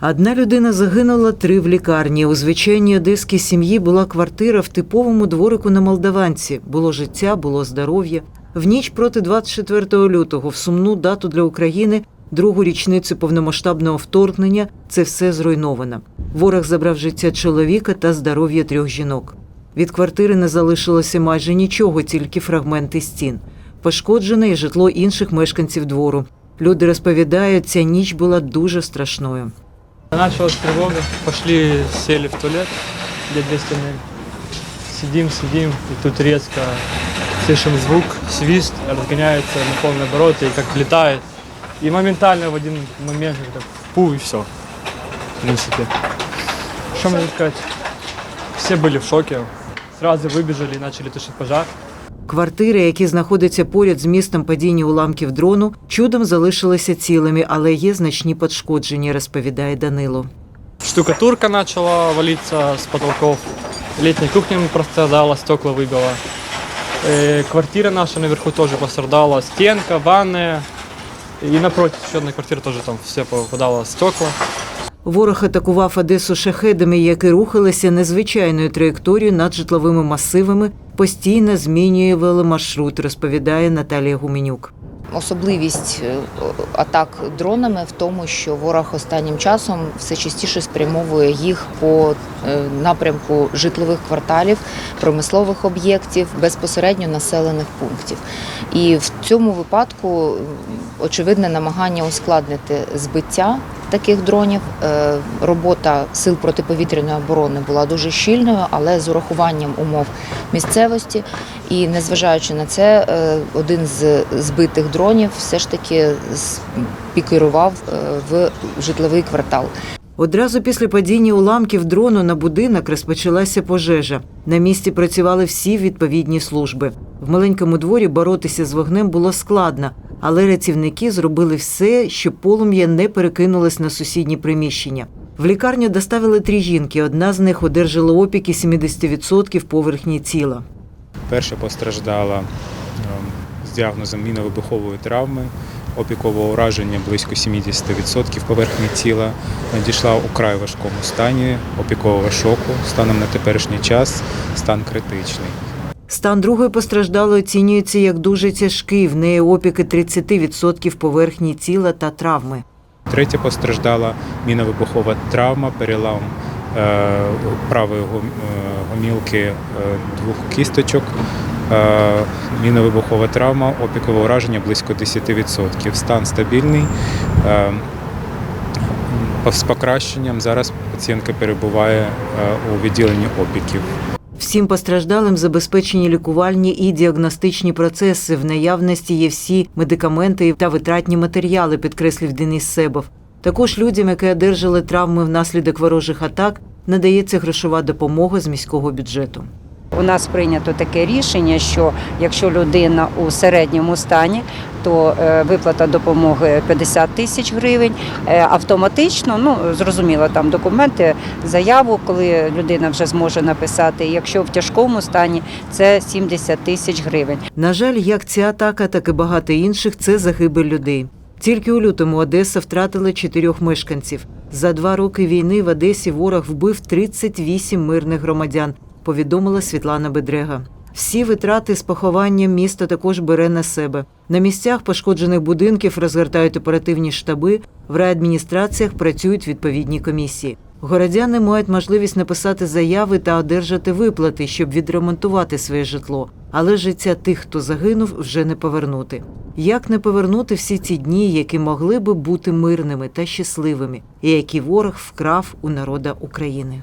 Одна людина загинула, три в лікарні. У звичайній одеській сім'ї була квартира в типовому дворику на Молдаванці. Було життя, було здоров'я. В ніч проти 24 лютого, в сумну дату для України, другу річницю повномасштабного вторгнення, це все зруйновано. Ворог забрав життя чоловіка та здоров'я трьох жінок. Від квартири не залишилося майже нічого, тільки фрагменти стін. Пошкоджене і житло інших мешканців двору. Люди розповідають, ця ніч була дуже страшною. Началась тревога, пошли, сели в туалет, где две стены. Сидим, сидим, и тут резко слышим звук, свист, разгоняется на полный обороты и как летает. И моментально в один момент как пу, и все. В принципе. Что можно сказать? Все были в шоке. Сразу выбежали и начали тушить пожар. Квартири, які знаходяться поряд з містом падіння уламків дрону, чудом залишилися цілими, але є значні пошкодження, розповідає Данило. Штукатурка начала валиться с потолков. Летняя кухня пострадала, стекла выбила. Э, Квартира наша наверху тоже пострадала. Стенка, ванная. И напротив еще одной квартиры тоже там все попадало стекла. Ворог атакував Одесу шахедами, які рухалися незвичайною траєкторією над житловими масивами, постійно змінює веломаршрут, розповідає Наталія Гуменюк. Особливість е, атак дронами в тому, що ворог останнім часом все частіше спрямовує їх по е, напрямку житлових кварталів, промислових об'єктів, безпосередньо населених пунктів. І в цьому випадку очевидне намагання ускладнити збиття таких дронів. Е, Робота сил протиповітряної оборони була дуже щільною, але з урахуванням умов місцевості. І незважаючи на це, е, один з збитих дронів все ж таки спікерував е, в житловий квартал. Одразу після падіння уламків дрону на будинок розпочалася пожежа. На місці працювали всі відповідні служби. В маленькому дворі боротися з вогнем було складно, але рятівники зробили все, щоб полум'я не перекинулось на сусідні приміщення. В лікарню доставили три жінки. Одна з них одержала опіки 70% поверхні тіла. Перша постраждала ем, з діагнозом міновибухової травми, опікового ураження близько 70% поверхні тіла, надійшла у край важкому стані опікового шоку. Станом на теперішній час стан критичний. Стан другої постраждалої оцінюється як дуже тяжкий. В неї опіки 30% поверхні тіла та травми. Третя постраждала міновибухова травма, перелам е, правої е, гомілки е, двох кісточок. Міновибухова травма, опікове ураження близько 10%. Стан стабільний. З покращенням зараз пацієнтка перебуває у відділенні опіків. Всім постраждалим забезпечені лікувальні і діагностичні процеси. В наявності є всі медикаменти та витратні матеріали, підкреслив Денис Себов. Також людям, які одержали травми внаслідок ворожих атак, надається грошова допомога з міського бюджету. У нас прийнято таке рішення, що якщо людина у середньому стані, то е, виплата допомоги 50 тисяч гривень. Е, Автоматично, ну зрозуміло, там документи, заяву, коли людина вже зможе написати. Якщо в тяжкому стані, це 70 тисяч гривень. На жаль, як ця атака, так і багато інших це загибель людей. Тільки у лютому Одеса втратила чотирьох мешканців. За два роки війни в Одесі ворог вбив 38 мирних громадян, повідомила Світлана Бедрега. Всі витрати з похованням місто також бере на себе. На місцях пошкоджених будинків розгортають оперативні штаби, в райадміністраціях працюють відповідні комісії. Городяни мають можливість написати заяви та одержати виплати, щоб відремонтувати своє житло. Але життя тих, хто загинув, вже не повернути. Як не повернути всі ці дні, які могли би бути мирними та щасливими, і які ворог вкрав у народа України?